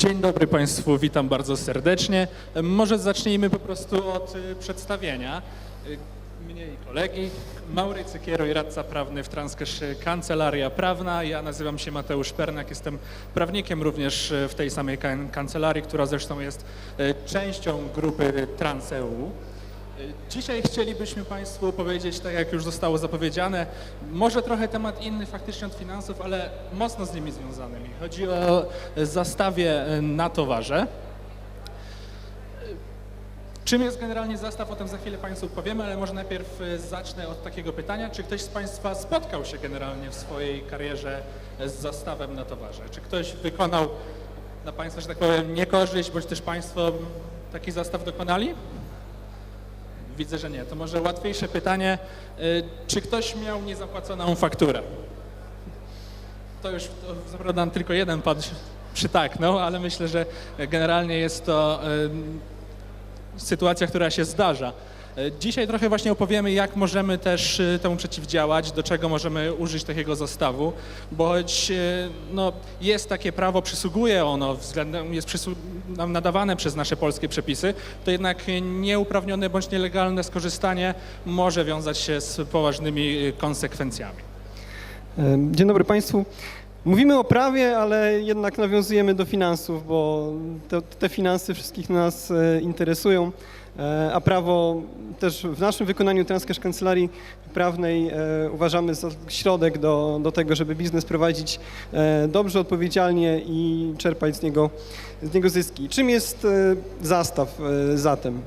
Dzień dobry Państwu, witam bardzo serdecznie. Może zacznijmy po prostu od y, przedstawienia. Y, Mnie i kolegi. Maurycy Kieroj, radca prawny w Transkesz Kancelaria Prawna. Ja nazywam się Mateusz Pernak, jestem prawnikiem również y, w tej samej kan- kancelarii, która zresztą jest częścią grupy TransEU. Dzisiaj chcielibyśmy Państwu powiedzieć, tak jak już zostało zapowiedziane, może trochę temat inny faktycznie od finansów, ale mocno z nimi związany. Chodzi o zastawie na towarze. Czym jest generalnie zastaw, o tym za chwilę Państwu powiemy, ale może najpierw zacznę od takiego pytania, czy ktoś z Państwa spotkał się generalnie w swojej karierze z zastawem na towarze? Czy ktoś wykonał na Państwa, że tak powiem, niekorzyść, bądź też Państwo taki zastaw dokonali? Widzę, że nie. To może łatwiejsze pytanie. Y, Czy ktoś miał niezapłaconą fakturę? To już to tylko jeden pan przytaknął, ale myślę, że generalnie jest to y, sytuacja, która się zdarza. Y, Dzisiaj trochę właśnie opowiemy, jak możemy też y, temu przeciwdziałać, do czego możemy użyć takiego zastawu, bo choć y, no, jest takie prawo, przysługuje ono, względem, jest nam nadawane przez nasze polskie przepisy, to jednak nieuprawnione bądź nielegalne skorzystanie może wiązać się z poważnymi konsekwencjami. E, Dzień dobry Państwu. Mówimy o prawie, ale jednak nawiązujemy do finansów, bo te, te finanse wszystkich nas e, interesują, e, a prawo też w naszym wykonaniu Transkesz Kancelarii Prawnej e, uważamy za środek do, do tego, żeby biznes prowadzić dobrze, odpowiedzialnie i czerpać z niego, z niego zyski. Czym jest zastaw zatem?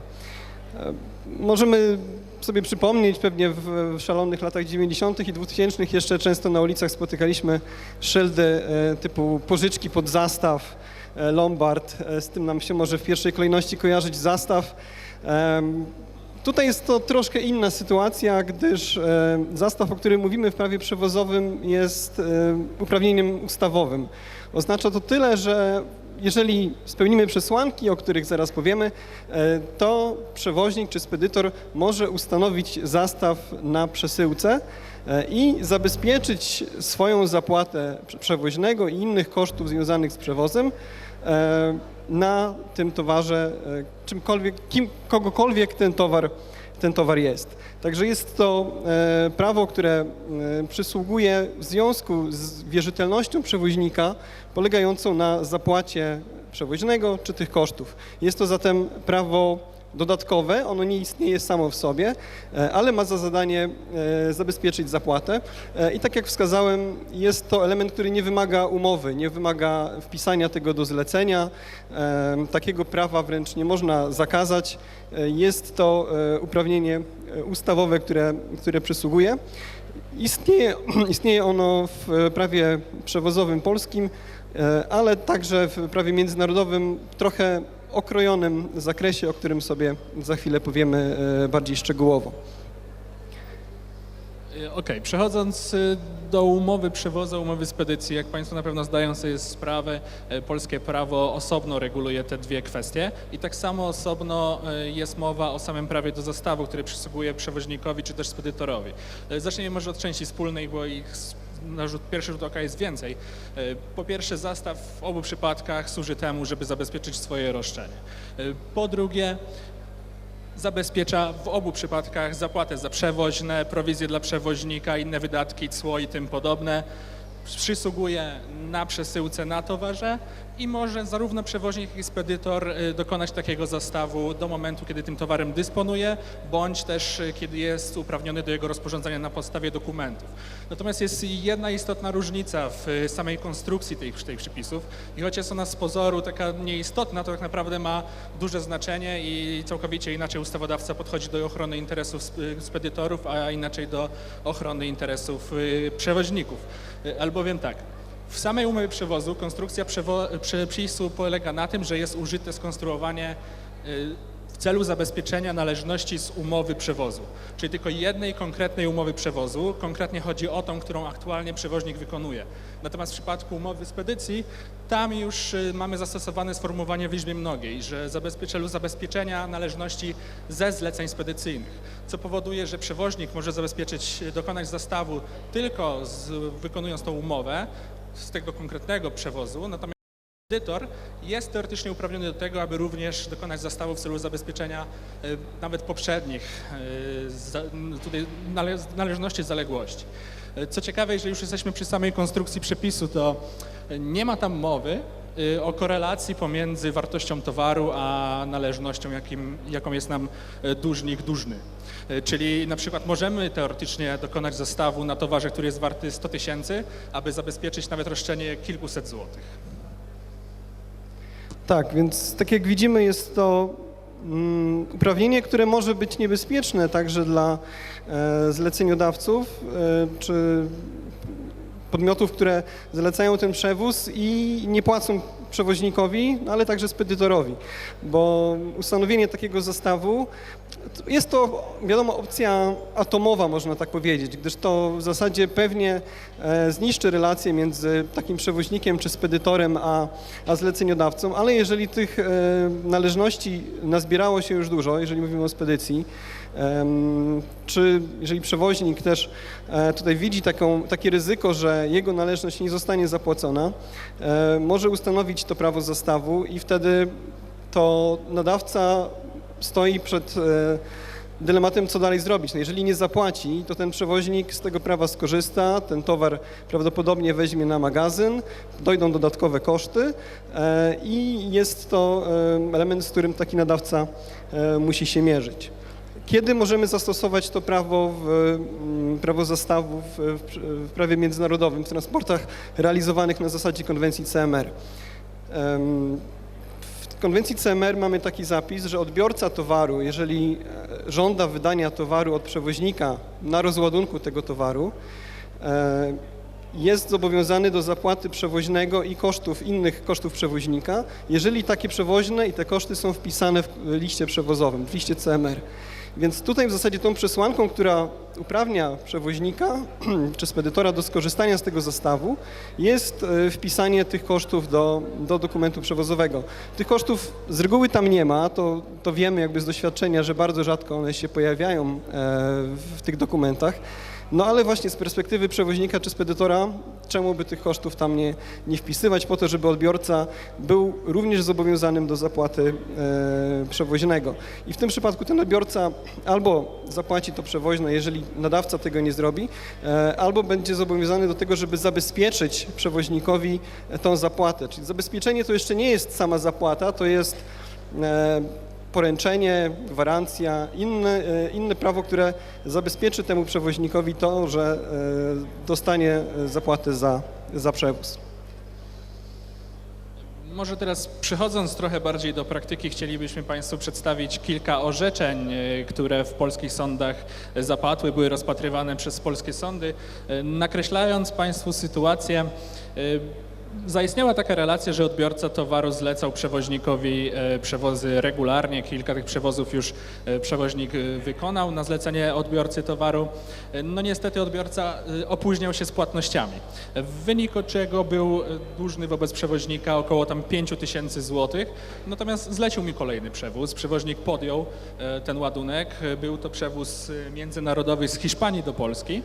Możemy sobie przypomnieć, pewnie w, w szalonych latach 90. i 2000 jeszcze często na ulicach spotykaliśmy szyldy e, typu pożyczki pod zastaw, e, Lombard. E, z tym nam się może w pierwszej kolejności kojarzyć zastaw. Tutaj jest to troszkę inna sytuacja, gdyż zastaw, o którym mówimy w prawie przewozowym, jest uprawnieniem ustawowym. Oznacza to tyle, że jeżeli spełnimy przesłanki, o których zaraz powiemy, e, to przewoźnik czy spedytor może ustanowić zastaw na przesyłce e, i zabezpieczyć swoją zapłatę prze- przewoźnego i innych kosztów związanych z przewozem e, na tym towarze, czymkolwiek, kim, kogokolwiek ten towar, ten towar jest. Także jest to e, prawo, które e, przysługuje w związku z wierzytelnością przewoźnika polegającą na zapłacie przewoźnego czy tych kosztów. Jest to zatem prawo dodatkowe, ono nie istnieje samo w sobie, e, ale ma za zadanie e, zabezpieczyć zapłatę. E, I tak jak wskazałem, jest to element, który nie wymaga umowy, nie wymaga wpisania tego do zlecenia. Takiego prawa wręcz nie można zakazać. Jest to uprawnienie ustawowe, które, które przysługuje. Istnieje, istnieje ono w prawie przewozowym polskim, ale także w prawie międzynarodowym trochę okrojonym zakresie, o którym sobie za chwilę powiemy e, bardziej szczegółowo. Y, Okej, przechodząc y, do umowy przewozu, umowy spedycji, jak Państwo na pewno zdają sobie sprawę, polskie prawo osobno reguluje te dwie kwestie i tak samo osobno jest mowa o samym prawie do zastawu, który przysługuje przewoźnikowi czy też spedytorowi. Zacznijmy może od części wspólnej, bo ich na rzut, pierwszy rzut oka jest więcej. Y, Po pierwsze, zastaw w obu przypadkach służy temu, żeby zabezpieczyć swoje roszczenie. Y, Po drugie, zabezpiecza w obu przypadkach zapłatę za przewoźne, prowizje dla przewoźnika, inne wydatki, cło i tym podobne. Przysługuje na przesyłce na towarze i może zarówno przewoźnik, jak i spedytor y, dokonać takiego zastawu do momentu, kiedy tym towarem dysponuje, bądź też y, kiedy jest uprawniony do jego rozporządzania na podstawie dokumentów. Natomiast jest jedna istotna różnica w y, samej konstrukcji tych, tych przepisów i choć jest ona z pozoru taka nieistotna, to tak naprawdę ma duże znaczenie i całkowicie inaczej ustawodawca podchodzi do ochrony interesów sp- spedytorów, a inaczej do ochrony interesów przewoźników. Y, Albowiem tak, w samej umowie przewozu konstrukcja przewo- przepisu polega na tym, że jest użyte skonstruowanie y, celu zabezpieczenia należności z umowy przewozu, czyli tylko jednej konkretnej umowy przewozu. Konkretnie chodzi o tą, którą aktualnie przewoźnik wykonuje. Natomiast w przypadku umowy spedycji, tam już y, mamy zastosowane sformułowanie w liczbie mnogiej, że zabezpie- celu zabezpieczenia należności ze zleceń spedycyjnych, co powoduje, że przewoźnik może zabezpieczyć, y, dokonać zastawu tylko z, wykonując tą umowę z tego konkretnego przewozu, natomiast Edytor jest teoretycznie uprawniony do tego, aby również dokonać zastawu w celu zabezpieczenia e, nawet poprzednich e, tutaj nale, należności zaległości. E, Co ciekawe, jeżeli już jesteśmy przy samej konstrukcji przepisu, to nie ma tam mowy o korelacji pomiędzy wartością towaru a należnością, jakim, jaką jest nam dłużnik dłużny. Czyli na przykład możemy teoretycznie dokonać zastawu na towarze, który jest warty 100 tysięcy, aby zabezpieczyć nawet roszczenie kilkuset złotych. Tak, więc tak jak widzimy, jest to mm, uprawnienie, które może być niebezpieczne także dla e, zleceniodawców e, czy podmiotów, które zlecają ten przewóz i nie płacą przewoźnikowi, ale także spedytorowi, bo ustanowienie takiego zastawu to jest to, wiadomo, opcja atomowa, można tak powiedzieć, gdyż to w zasadzie pewnie e, zniszczy relacje między takim przewoźnikiem czy spedytorem a, a zleceniodawcą, ale jeżeli tych e, należności nazbierało się już dużo, jeżeli mówimy o spedycji, czy jeżeli przewoźnik też e, tutaj widzi taką, takie ryzyko, że jego należność nie zostanie zapłacona, może ustanowić to prawo zastawu i wtedy to nadawca stoi przed e, dylematem, co dalej zrobić. No jeżeli nie zapłaci, to ten przewoźnik z tego prawa skorzysta, ten towar prawdopodobnie weźmie na magazyn, dojdą dodatkowe koszty e, i jest to e, element, z którym taki nadawca musi się mierzyć. Kiedy możemy zastosować to prawo, w, mm, prawo zastawów w prawie międzynarodowym w transportach realizowanych na zasadzie konwencji CMR? Konwencji CMR mamy taki zapis, że odbiorca towaru, jeżeli e, żąda wydania towaru od przewoźnika na rozładunku tego towaru, e, jest zobowiązany do zapłaty przewoźnego i kosztów innych kosztów przewoźnika, jeżeli takie przewoźne i te koszty są wpisane w liście przewozowym, w liście CMR. Więc tutaj w zasadzie tą przesłanką, która uprawnia przewoźnika czy spedytora do skorzystania z tego zastawu, jest e, wpisanie tych kosztów do, do dokumentu przewozowego. Tych kosztów z reguły tam nie ma, to, to wiemy jakby z doświadczenia, że bardzo rzadko one się pojawiają e, w tych dokumentach. No ale właśnie z perspektywy przewoźnika czy spedytora, czemu by tych kosztów tam nie, nie wpisywać, po to, żeby odbiorca był również zobowiązanym do zapłaty e, przewoźnego. I w tym przypadku ten odbiorca albo zapłaci to przewoźne, jeżeli nadawca tego nie zrobi, e, albo będzie zobowiązany do tego, żeby zabezpieczyć przewoźnikowi tą zapłatę. Czyli zabezpieczenie to jeszcze nie jest sama zapłata, to jest e, poręczenie, gwarancja, inne, e, inne prawo, które zabezpieczy temu przewoźnikowi to, że e, dostanie e, zapłatę za, za przewóz. Może teraz przechodząc trochę bardziej do praktyki, chcielibyśmy Państwu przedstawić kilka orzeczeń, które w polskich sądach zapadły, były rozpatrywane przez polskie sądy, nakreślając Państwu sytuację. Zaistniała taka relacja, że odbiorca towaru zlecał przewoźnikowi e, przewozy regularnie. Kilka tych przewozów już e, przewoźnik e, wykonał na zlecenie odbiorcy towaru. No niestety odbiorca opóźniał się z płatnościami, w wyniku czego był dłużny wobec przewoźnika około tam 5 tysięcy złotych. Natomiast zlecił mi kolejny przewóz. Przewoźnik podjął ten ładunek. Był to przewóz międzynarodowy z Hiszpanii do Polski.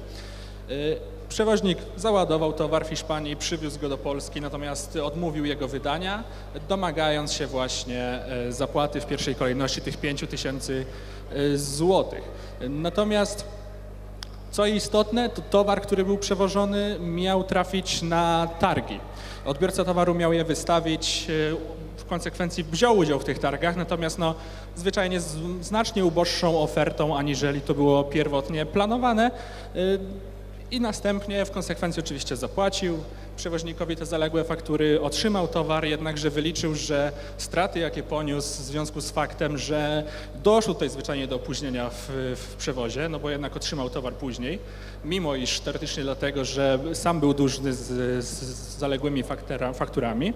E, Przewoźnik załadował towar w Hiszpanii, przywiózł go do Polski, natomiast odmówił jego wydania, domagając się właśnie e, zapłaty w pierwszej kolejności tych 5 tysięcy e, złotych. Natomiast co istotne, to towar, który był przewożony, miał trafić na targi. Odbiorca towaru miał je wystawić, w konsekwencji wziął udział w tych targach, natomiast no, zwyczajnie znacznie uboższą ofertą, aniżeli to było pierwotnie planowane. I następnie w konsekwencji oczywiście zapłacił przewoźnikowi te zaległe faktury, otrzymał towar, jednakże wyliczył, że straty, jakie poniósł w związku z faktem, że doszło tutaj zwyczajnie do opóźnienia w, w przewozie, no bo jednak otrzymał towar później, mimo iż teoretycznie dlatego, że sam był dłużny z, z, zaległymi fakturami,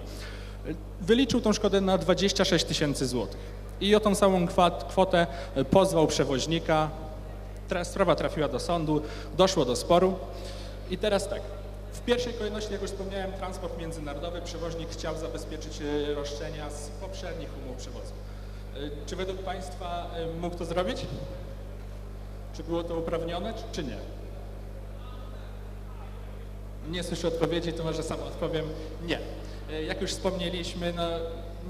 wyliczył tą szkodę na 26 tysięcy złotych. I o tą samą kwotę pozwał przewoźnika, Teraz sprawa trafiła do sądu, doszło do sporu i teraz tak. W pierwszej kolejności, jak już wspomniałem, transport międzynarodowy, przewoźnik chciał zabezpieczyć e, roszczenia z poprzednich umów przewozu. E, Czy według Państwa e, mógł to zrobić? Czy było to uprawnione, czy- nie? Nie słyszę odpowiedzi, to może sam odpowiem. Nie. Jak już wspomnieliśmy, no,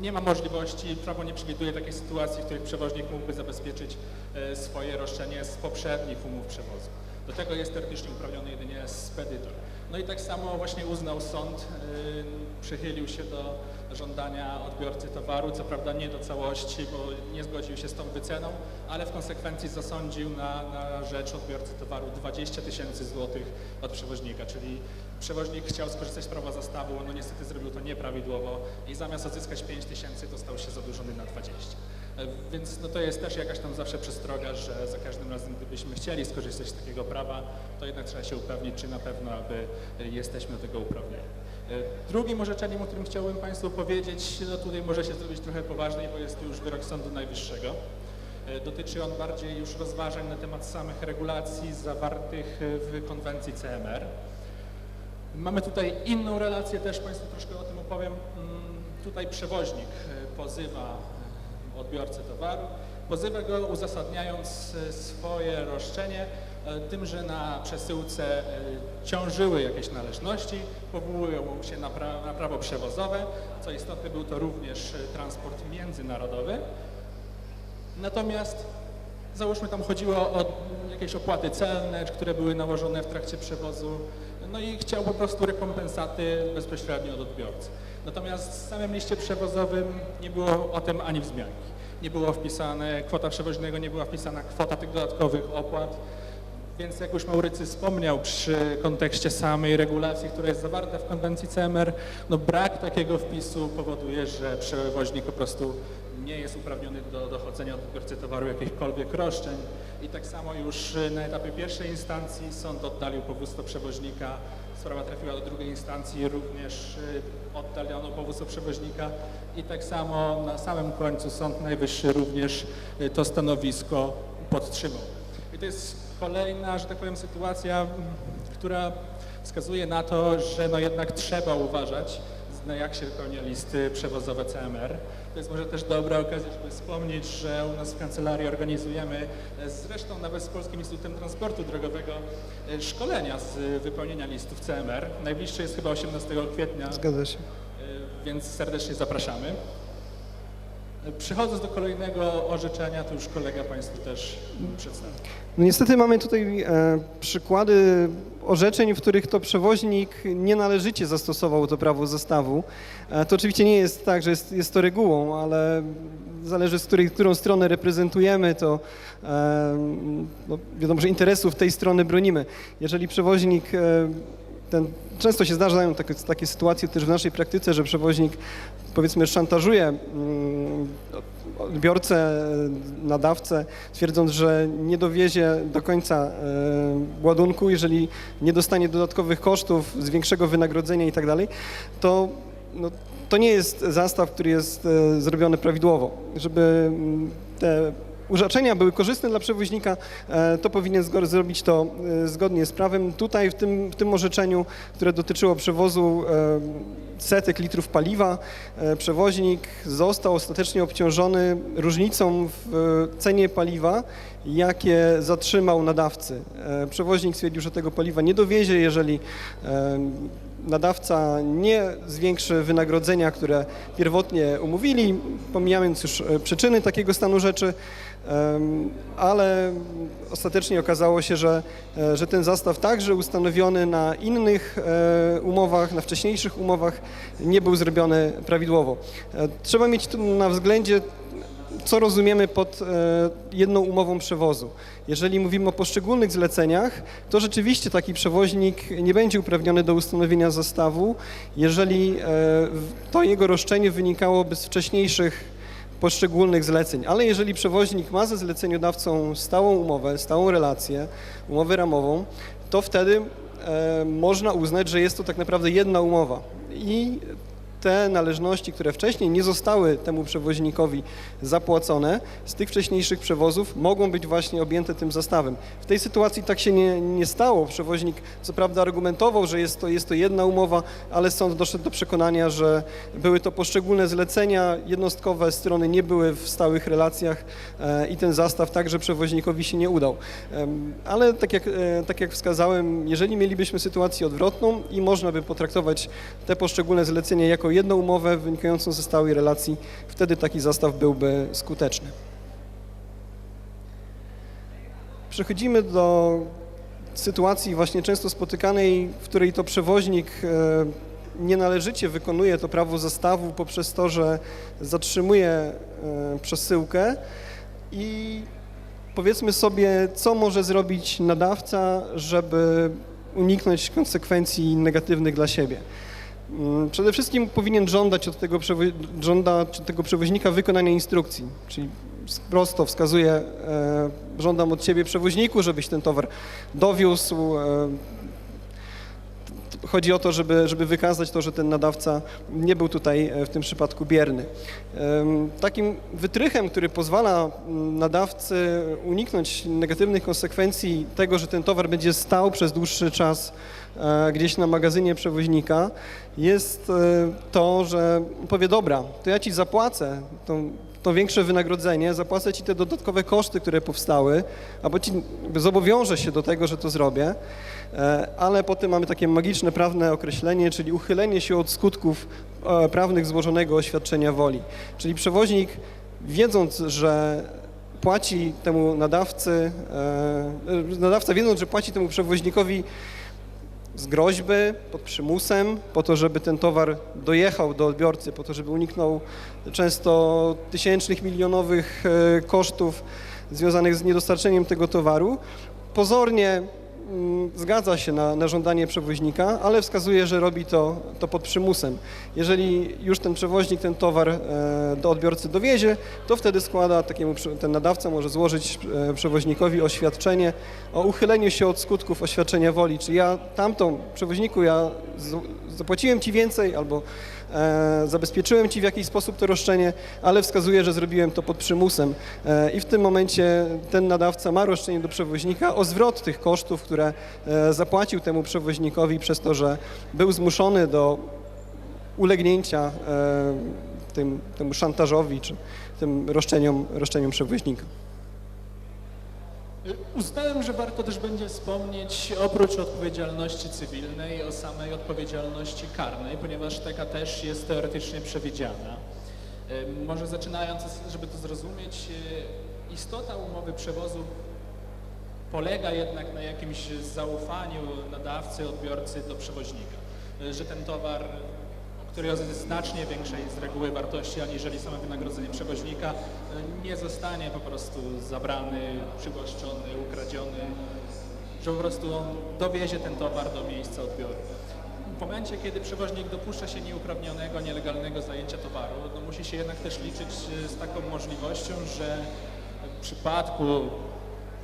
nie ma możliwości, prawo nie przewiduje takiej sytuacji, w których przewoźnik mógłby zabezpieczyć e, swoje roszczenie z poprzednich umów przewozu. Do tego jest teoretycznie uprawniony jedynie spedytor. No i tak samo właśnie uznał sąd, y, przychylił się do żądania odbiorcy towaru, co prawda nie do całości, bo nie zgodził się z tą wyceną, ale w konsekwencji zasądził na, na rzecz odbiorcy towaru 20 tysięcy złotych od przewoźnika, czyli przewoźnik chciał skorzystać z prawa zastawu, no niestety zrobił to nieprawidłowo i zamiast odzyskać 5 tysięcy dostał się zadłużony na 20. E, Więc no to jest też jakaś tam zawsze przestroga, że za każdym razem, gdybyśmy chcieli skorzystać z takiego prawa, to jednak trzeba się upewnić, czy na pewno aby jesteśmy do tego uprawnieni. E, Drugim orzeczeniem, o którym chciałbym Państwu powiedzieć, no tutaj może się zrobić trochę poważniej, bo jest to już wyrok Sądu Najwyższego. E, Dotyczy on bardziej już rozważań na temat samych regulacji zawartych w konwencji CMR. Mamy tutaj inną relację, też Państwu troszkę o tym opowiem. Mm, Tutaj przewoźnik e, pozywa odbiorcę towaru, pozywa go uzasadniając swoje roszczenie tym, że na przesyłce e, ciążyły jakieś należności, powołują się na, pra na prawo przewozowe, co istotne był to również e, transport międzynarodowy. Natomiast załóżmy tam chodziło o jakieś opłaty celne, które były nałożone w trakcie przewozu, no i chciał po prostu rekompensaty bezpośrednio od odbiorcy. Natomiast w samym liście przewozowym nie było o tym ani wzmianki. Nie było wpisane kwota przewoźnego, nie była wpisana kwota tych dodatkowych opłat. Więc jak już Maurycy wspomniał przy kontekście samej regulacji, która jest zawarta w konwencji CMR, no brak takiego wpisu powoduje, że przewoźnik po prostu nie jest uprawniony do dochodzenia od odbiorcy towaru jakichkolwiek roszczeń. I tak samo już na etapie pierwszej instancji sąd oddalił powództwo przewoźnika, sprawa trafiła do drugiej instancji, również y, oddalono powództwo przewoźnika i tak samo na samym końcu Sąd Najwyższy również y, to stanowisko podtrzymał. I to jest kolejna, że tak powiem, sytuacja, która wskazuje na to, że no jednak trzeba uważać, na jak się wypełnia listy przewozowe CMR. To jest może też dobra okazja, żeby wspomnieć, że u nas w kancelarii organizujemy, e, zresztą nawet z Polskim Instytutem Transportu Drogowego, e, szkolenia z wypełnienia listów CMR. Najbliższe jest chyba 18 kwietnia, Zgadza się. e, więc serdecznie zapraszamy. Przechodząc do kolejnego orzeczenia, to już kolega Państwu też przedstawi. No niestety mamy tutaj e, przykłady orzeczeń, w których to przewoźnik nienależycie zastosował to prawo zastawu. E, to oczywiście nie jest tak, że jest, jest to regułą, ale zależy z której, którą stronę reprezentujemy, to e, no, wiadomo, że interesów tej strony bronimy. Jeżeli przewoźnik ten, często się zdarzają takie, takie sytuacje też w naszej praktyce, że przewoźnik powiedzmy szantażuje mm, odbiorcę, nadawcę, twierdząc, że nie dowiezie do końca e, ładunku, jeżeli nie dostanie dodatkowych kosztów z większego wynagrodzenia i tak to no, to nie jest zastaw, który jest e, zrobiony prawidłowo. Żeby mm, te urzeczenia były korzystne dla przewoźnika, e, to powinien zrobić to e, zgodnie z prawem. Tutaj w tym, w tym orzeczeniu, które dotyczyło przewozu e, setek litrów paliwa, przewoźnik został ostatecznie obciążony różnicą w cenie paliwa, jakie zatrzymał nadawcy. Przewoźnik stwierdził, że tego paliwa nie dowiezie, jeżeli nadawca nie zwiększy wynagrodzenia, które pierwotnie umówili, pomijając już przyczyny takiego stanu rzeczy, ale ostatecznie okazało się, że, e, że ten zastaw także ustanowiony na innych e, umowach, na wcześniejszych umowach nie był zrobiony prawidłowo. E, Trzeba mieć tu na względzie co rozumiemy pod jedną umową przewozu. Jeżeli mówimy o poszczególnych zleceniach, to rzeczywiście taki przewoźnik nie będzie uprawniony do ustanowienia zastawu, jeżeli to jego roszczenie wynikałoby z wcześniejszych poszczególnych zleceń. Ale jeżeli przewoźnik ma ze zleceniodawcą stałą umowę, stałą relację, umowę ramową, to wtedy e, można uznać, że jest to tak naprawdę jedna umowa. I te należności, które wcześniej nie zostały temu przewoźnikowi zapłacone z tych wcześniejszych przewozów, mogą być właśnie objęte tym zastawem. W tej sytuacji tak się nie, nie stało. Przewoźnik co prawda argumentował, że jest to, jest to jedna umowa, ale sąd doszedł do przekonania, że były to poszczególne zlecenia, jednostkowe strony nie były w stałych relacjach e, i ten zastaw także przewoźnikowi się nie udał. Ale tak jak, e, tak jak wskazałem, jeżeli mielibyśmy sytuację odwrotną i można by potraktować te poszczególne zlecenia jako jedną umowę wynikającą ze stałej relacji, wtedy taki zastaw byłby skuteczny. Przechodzimy do sytuacji właśnie często spotykanej, w której to przewoźnik e, nienależycie wykonuje to prawo zastawu poprzez to, że zatrzymuje e, przesyłkę i powiedzmy sobie, co może zrobić nadawca, żeby uniknąć konsekwencji negatywnych dla siebie. Mm, Przede wszystkim powinien żądać od tego, żądać od tego przewoźnika wykonania instrukcji, czyli prosto wskazuje, e, żądam od ciebie przewoźniku, żebyś ten towar dowiózł. E, chodzi o to, żeby, żeby wykazać to, że ten nadawca nie był tutaj e, w tym przypadku bierny. Takim wytrychem, który pozwala mm, nadawcy uniknąć negatywnych konsekwencji tego, że ten towar będzie stał przez dłuższy czas gdzieś na magazynie przewoźnika, jest e, to, że powie, dobra, to ja ci zapłacę to, to większe wynagrodzenie, zapłacę ci te dodatkowe koszty, które powstały, albo ci zobowiążę się do tego, że to zrobię, e, ale potem mamy takie magiczne prawne określenie, czyli uchylenie się od skutków e, prawnych złożonego oświadczenia woli. Czyli przewoźnik, wiedząc, że płaci temu nadawcy, e, nadawca wiedząc, że płaci temu przewoźnikowi z groźby, pod przymusem, po to, żeby ten towar dojechał do odbiorcy, po to, żeby uniknął często tysięcznych, milionowych e, kosztów związanych z niedostarczeniem tego towaru. Pozornie zgadza się na, na żądanie przewoźnika, ale wskazuje, że robi to, to pod przymusem. Jeżeli już ten przewoźnik ten towar e, do odbiorcy dowiezie, to wtedy składa takiemu, ten nadawca może złożyć e, przewoźnikowi oświadczenie o uchyleniu się od skutków oświadczenia woli, czyli ja tamtą przewoźniku, ja zapłaciłem ci więcej albo e, zabezpieczyłem ci w jakiś sposób to roszczenie, ale wskazuję, że zrobiłem to pod przymusem e, i w tym momencie ten nadawca ma roszczenie do przewoźnika o zwrot tych kosztów, które e, zapłacił temu przewoźnikowi przez to, że był zmuszony do ulegnięcia tym, temu szantażowi czy tym roszczeniom, roszczeniom przewoźnika. Uznałem, że warto też będzie wspomnieć oprócz odpowiedzialności cywilnej o samej odpowiedzialności karnej, ponieważ taka też jest teoretycznie przewidziana. E, Może zaczynając, żeby to zrozumieć, e, istota umowy przewozu polega jednak na jakimś zaufaniu nadawcy, odbiorcy do przewoźnika, że ten towar, który jest znacznie większej z reguły wartości aniżeli samo wynagrodzenie przewoźnika, e, nie zostanie po prostu zabrany, przywłaszczony, ukradziony, że po prostu on dowiezie ten towar do miejsca odbioru. W momencie, kiedy przewoźnik dopuszcza się nieuprawnionego, nielegalnego zajęcia towaru, no musi się jednak też liczyć z taką możliwością, że w przypadku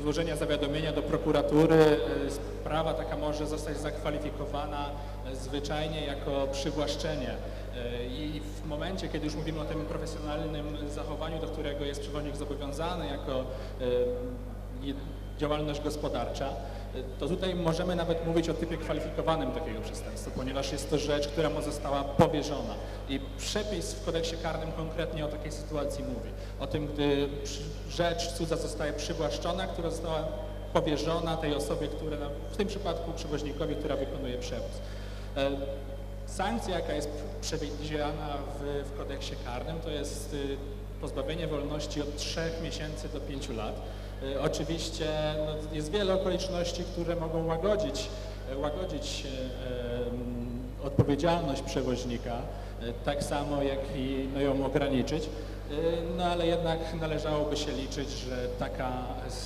złożenia zawiadomienia do prokuratury e, sprawa taka może zostać zakwalifikowana e, zwyczajnie jako przywłaszczenie. E, I w momencie, kiedy już mówimy o tym profesjonalnym zachowaniu, do którego jest przewoźnik zobowiązany jako działalność gospodarcza, to tutaj możemy nawet mówić o typie kwalifikowanym takiego przestępstwa, ponieważ jest to rzecz, która mu została powierzona. I przepis w kodeksie karnym konkretnie o takiej sytuacji mówi. O tym, gdy rzecz cudza zostaje przywłaszczona, która została powierzona tej osobie, która, w tym przypadku przewoźnikowi, która wykonuje przewóz. E, Sankcja, jaka jest przewidziana w, w kodeksie karnym, to jest y, pozbawienie wolności od 3 miesięcy do 5 lat. Y, Oczywiście no, jest wiele okoliczności, które mogą łagodzić, e, łagodzić e, odpowiedzialność przewoźnika, e, tak samo jak i no, ją ograniczyć. E, No ale jednak należałoby się liczyć, że taka,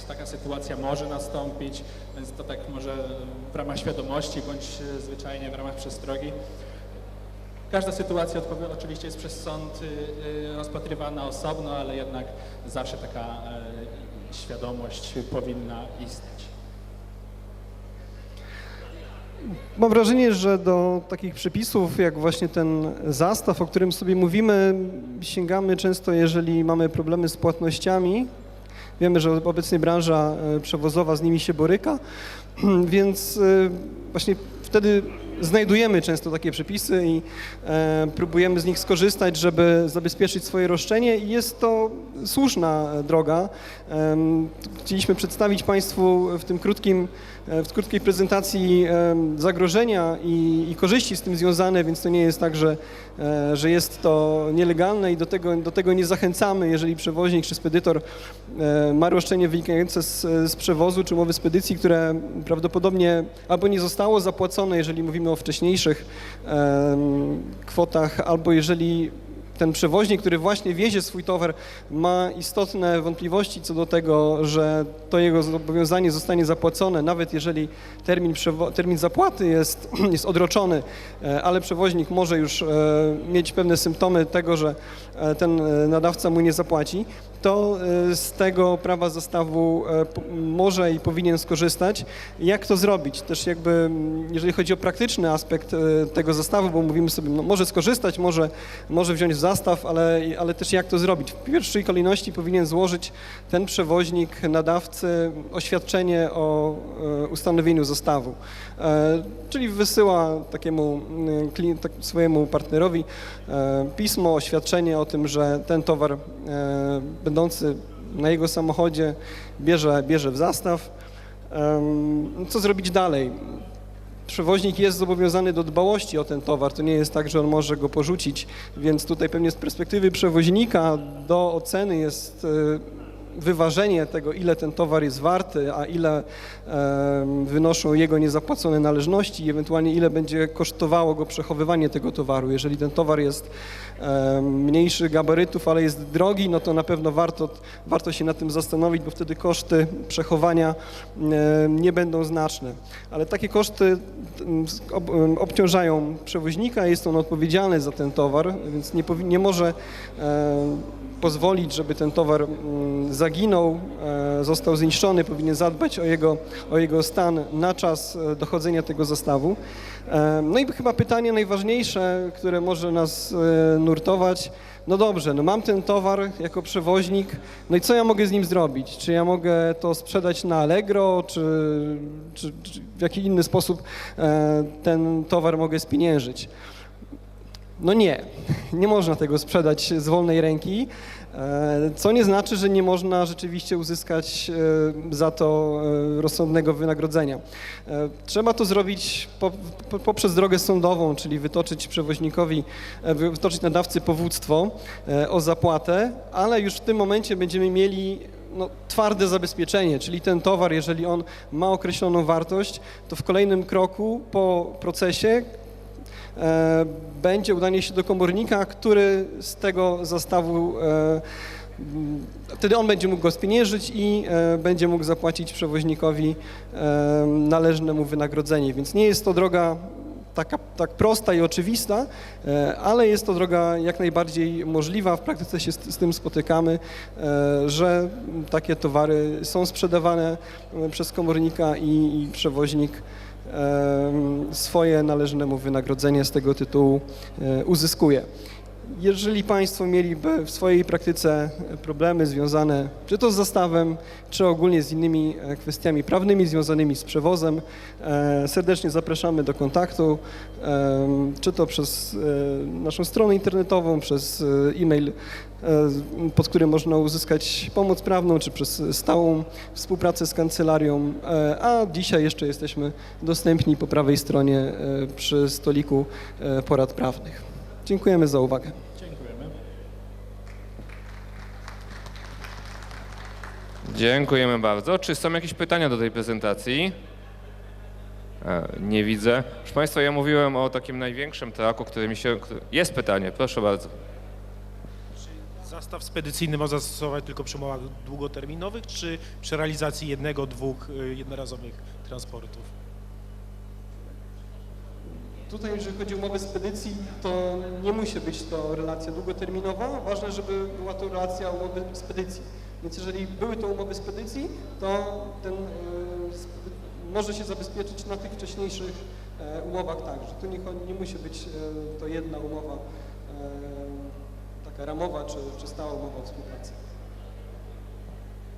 taka sytuacja może nastąpić, więc to tak może w ramach świadomości bądź e, zwyczajnie w ramach przestrogi. Każda sytuacja oczywiście jest przez sąd y, y, rozpatrywana osobno, ale jednak zawsze taka e, świadomość powinna istnieć. Mam wrażenie, że do takich przepisów, jak właśnie ten zastaw, o którym sobie mówimy, sięgamy często, jeżeli mamy problemy z płatnościami. Wiemy, że obecnie branża e, przewozowa z nimi się boryka, więc e, właśnie wtedy znajdujemy często takie przepisy i e, próbujemy z nich skorzystać, żeby zabezpieczyć swoje roszczenie i jest to słuszna droga. Em, Chcieliśmy przedstawić Państwu w tym krótkim, e, w krótkiej prezentacji em, zagrożenia i, i korzyści z tym związane, więc to nie jest tak, że, e, że jest to nielegalne i do tego, do tego nie zachęcamy, jeżeli przewoźnik czy spedytor e, ma roszczenie wynikające z, z przewozu czy umowy spedycji, które prawdopodobnie albo nie zostało zapłacone, jeżeli mówimy o wcześniejszych kwotach, albo jeżeli ten przewoźnik, który właśnie wiezie swój towar, ma istotne wątpliwości co do tego, że to jego zobowiązanie zostanie zapłacone, nawet jeżeli termin, termin zapłaty jest, jest odroczony, e, ale przewoźnik może już e, mieć pewne symptomy tego, że e, ten nadawca mu nie zapłaci, to e, z tego prawa zastawu e, p- może i powinien skorzystać. Jak to zrobić? Też jakby, mm, jeżeli chodzi o praktyczny aspekt e, tego zastawu, bo mówimy sobie, no może skorzystać, może, może wziąć zastaw, ale, ale też jak to zrobić? W pierwszej kolejności powinien złożyć ten przewoźnik nadawcy oświadczenie o e, ustanowieniu zastawu. E, Czyli wysyła takiemu mm, tak, swojemu partnerowi e, pismo, oświadczenie o tym, że ten towar będący na jego samochodzie bierze, bierze w zastaw. Em, Co zrobić dalej? Przewoźnik jest zobowiązany do dbałości o ten towar. To nie jest tak, że on może go porzucić, więc tutaj pewnie z perspektywy przewoźnika do oceny jest e, wyważenie tego, ile ten towar jest warty, a ile wynoszą jego niezapłacone należności i ewentualnie ile będzie kosztowało go przechowywanie tego towaru. Jeżeli ten towar jest mniejszych gabarytów, ale jest drogi, no to na pewno warto, warto się nad tym zastanowić, bo wtedy koszty przechowania nie będą znaczne. Ale takie koszty obciążają przewoźnika, jest on odpowiedzialny za ten towar, więc nie, nie może pozwolić, żeby ten towar zaginął, e, został zniszczony, powinien zadbać o jego, o jego stan na czas e, dochodzenia tego zastawu. No i chyba pytanie najważniejsze, które może nas e, nurtować, no dobrze, no mam ten towar jako przewoźnik, no i co ja mogę z nim zrobić? Czy ja mogę to sprzedać na Allegro, czy, czy, czy w jaki inny sposób e, ten towar mogę spieniężyć? No nie, nie można tego sprzedać z wolnej ręki, e, co nie znaczy, że nie można rzeczywiście uzyskać e, za to e, rozsądnego wynagrodzenia. Trzeba to zrobić po- po- poprzez drogę sądową, czyli wytoczyć przewoźnikowi, wy- wytoczyć nadawcy powództwo o zapłatę, ale już w tym momencie będziemy mieli no, twarde zabezpieczenie, czyli ten towar, jeżeli on ma określoną wartość, to w kolejnym kroku po procesie będzie udanie się do komornika, który z tego zastawu e, Wtedy on będzie mógł go spieniężyć i e, będzie mógł zapłacić przewoźnikowi e, należne mu wynagrodzenie. Więc nie jest to droga taka, tak prosta i oczywista, e, ale jest to droga jak najbardziej możliwa. W praktyce się z, z tym spotykamy, e, że takie towary są sprzedawane e, przez komornika i, i przewoźnik swoje należne mu wynagrodzenie z tego tytułu e, uzyskuje. Jeżeli Państwo mieliby w swojej praktyce problemy związane czy to z zastawem, czy ogólnie z innymi e, kwestiami prawnymi związanymi z przewozem, e, serdecznie zapraszamy do kontaktu, czy to przez naszą stronę internetową, przez e-mail, pod którym można uzyskać pomoc prawną, czy przez stałą współpracę z kancelarią, e, a dzisiaj jeszcze jesteśmy dostępni po prawej stronie e, przy stoliku e, porad prawnych. Dziękujemy za uwagę. Dziękujemy. Dziękujemy bardzo. Czy są jakieś pytania do tej prezentacji? E, Nie widzę. Proszę Państwa, ja mówiłem o takim największym traku, który mi się... który- Jest pytanie, proszę bardzo. Zastaw spedycyjny można zastosować tylko przy umowach długoterminowych, czy przy realizacji jednego, dwóch y, jednorazowych transportów? Tutaj, jeżeli chodzi o umowę spedycji, to nie musi być to relacja długoterminowa. Ważne, żeby była to relacja umowy spedycji. Więc jeżeli były to umowy spedycji, to ten sp- może się zabezpieczyć na tych wcześniejszych e, umowach także. Tu nie, nie musi być e, to jedna umowa, e, ramowa czy, czy stała umowa współpracy.